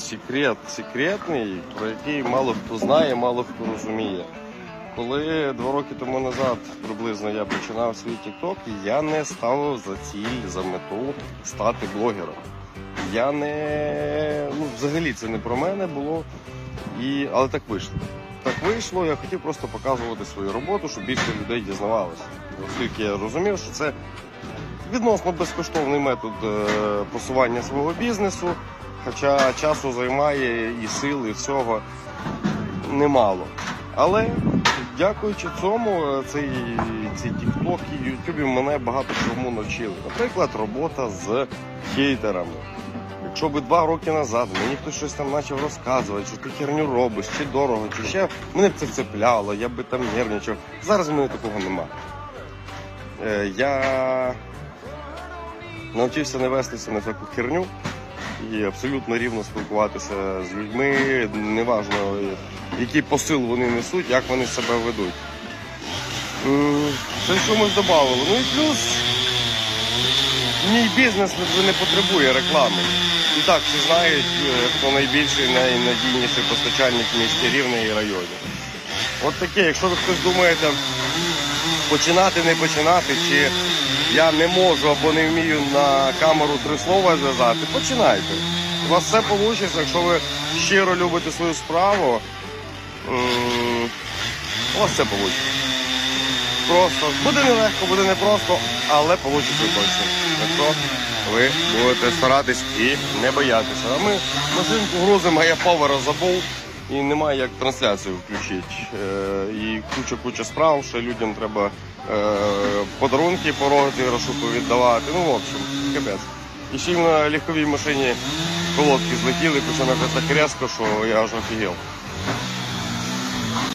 секрет секретний, про який мало хто знає, мало хто розуміє. Коли два роки тому назад приблизно я починав свій TikTok, я не ставив за ціль, за мету стати блогером. Я не ну, взагалі це не про мене було. І, але так вийшло. Так вийшло, я хотів просто показувати свою роботу, щоб більше людей дізнавалося. Оскільки я розумів, що це відносно безкоштовний метод е, просування свого бізнесу, хоча часу займає і сил, і всього немало. Але дякуючи цьому, е, цей, ці TikTok і YouTube мене багато чому навчили. Наприклад, робота з хейтерами. Якщо би два роки назад мені хтось щось там почав розказувати, що ти херню робиш, чи дорого, чи ще мене б це цепляло, я би там нервничав. Зараз в мене такого нема. Е, я навчився не вестися на таку херню і абсолютно рівно спілкуватися з людьми, неважно, який посил вони несуть, як вони себе ведуть. Це чомусь додавало. Ну і плюс мій бізнес не- не потребує реклами. І так всі знають, е, хто найбільший, найнадійніший постачальник в місті Рівне і районі. От таке, якщо ви хтось думаєте починати, не починати, чи я не можу або не вмію на камеру три слова зв'язати, починайте. У вас все вийде, якщо ви щиро любите свою справу, у вас все вийде. Просто буде нелегко, буде непросто, але вийде точно. Якщо ви будете старатись і не боятися. А ми машинку грузимо, а я повара забув і немає як трансляцію включити. Е, і куча-куча справ, що людям треба е, подарунки по розіграшу віддавати. Ну, в общем, капець. І ще на легковій машині колодки злетіли, причому якось так резко, що я аж офігел.